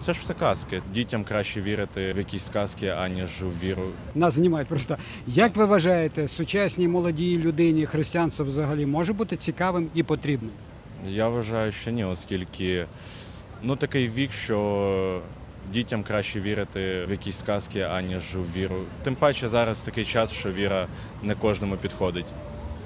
Це ж все казки. Дітям краще вірити в якісь сказки, аніж в віру. Нас знімають просто. Як ви вважаєте, сучасній молодій людині християнство взагалі може бути цікавим і потрібним? Я вважаю, що ні, оскільки ну такий вік, що дітям краще вірити в якісь сказки, аніж в віру. Тим паче зараз такий час, що віра не кожному підходить.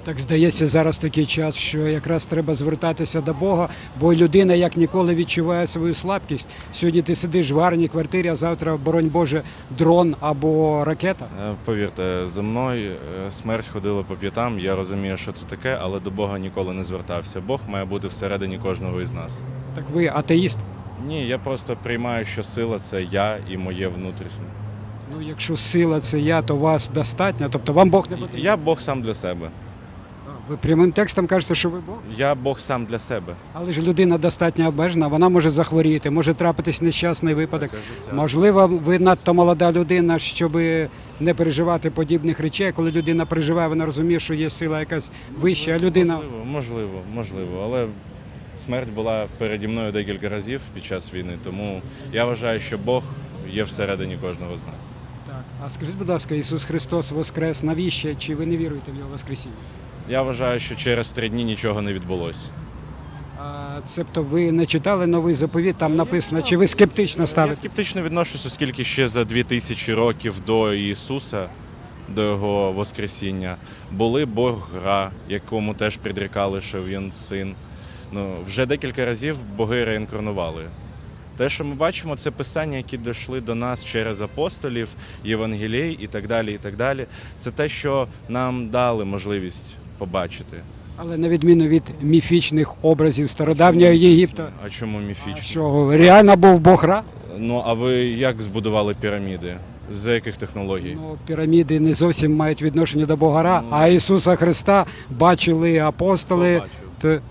Так здається, зараз такий час, що якраз треба звертатися до Бога, бо людина як ніколи відчуває свою слабкість. Сьогодні ти сидиш в гарній квартирі, а завтра, боронь Боже, дрон або ракета. Е, Повірте, за мною е, смерть ходила по п'ятам. Я розумію, що це таке, але до Бога ніколи не звертався. Бог має бути всередині кожного із нас. Так ви атеїст. Ні, я просто приймаю, що сила це я і моє внутрішнє. Ну, якщо сила це я, то вас достатньо. Тобто вам Бог не потрібен. Я Бог сам для себе. Ви прямим текстом кажете, що ви Бог. Я Бог сам для себе. Але ж людина достатньо обмежена, вона може захворіти, може трапитись нещасний випадок. Можливо, ви надто молода людина, щоб не переживати подібних речей. Коли людина переживає, вона розуміє, що є сила якась вища, а людина. Можливо, можливо, можливо. Але смерть була переді мною декілька разів під час війни, тому я вважаю, що Бог є всередині кожного з нас. Так. А скажіть, будь ласка, Ісус Христос воскрес, навіщо? Чи ви не віруєте в Його Воскресіння? Я вважаю, що через три дні нічого не відбулося. А, цебто ви не читали новий заповіт, там написано, чи ви скептично Я ставите? скептично відношусь, оскільки ще за 2000 років до Ісуса, до Його Воскресіння, були бога, якому теж предрікали, що він син. Ну, вже декілька разів боги реінкарнували. Те, що ми бачимо, це писання, які дійшли до нас через апостолів, Євангелій і так далі. і так далі. Це те, що нам дали можливість побачити. Але на відміну від міфічних образів стародавнього Єгипта, А чому міфічно? що реально був Бог Ра? Ну а ви як збудували піраміди? З яких технологій? Ну, піраміди не зовсім мають відношення до Бога Ра, а Ісуса Христа бачили апостоли. Бачив?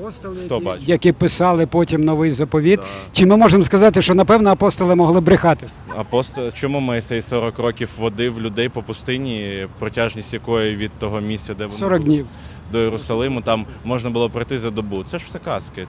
Апостоли, Хто які, бачив? які писали потім новий заповіт. Да. Чи ми можемо сказати, що напевно апостоли могли брехати? Апостол, чому Моїсей 40 років водив людей по пустині, протяжність якої від того місця, де вони 40 були, днів. до Єрусалиму, там можна було пройти за добу. Це ж все казки.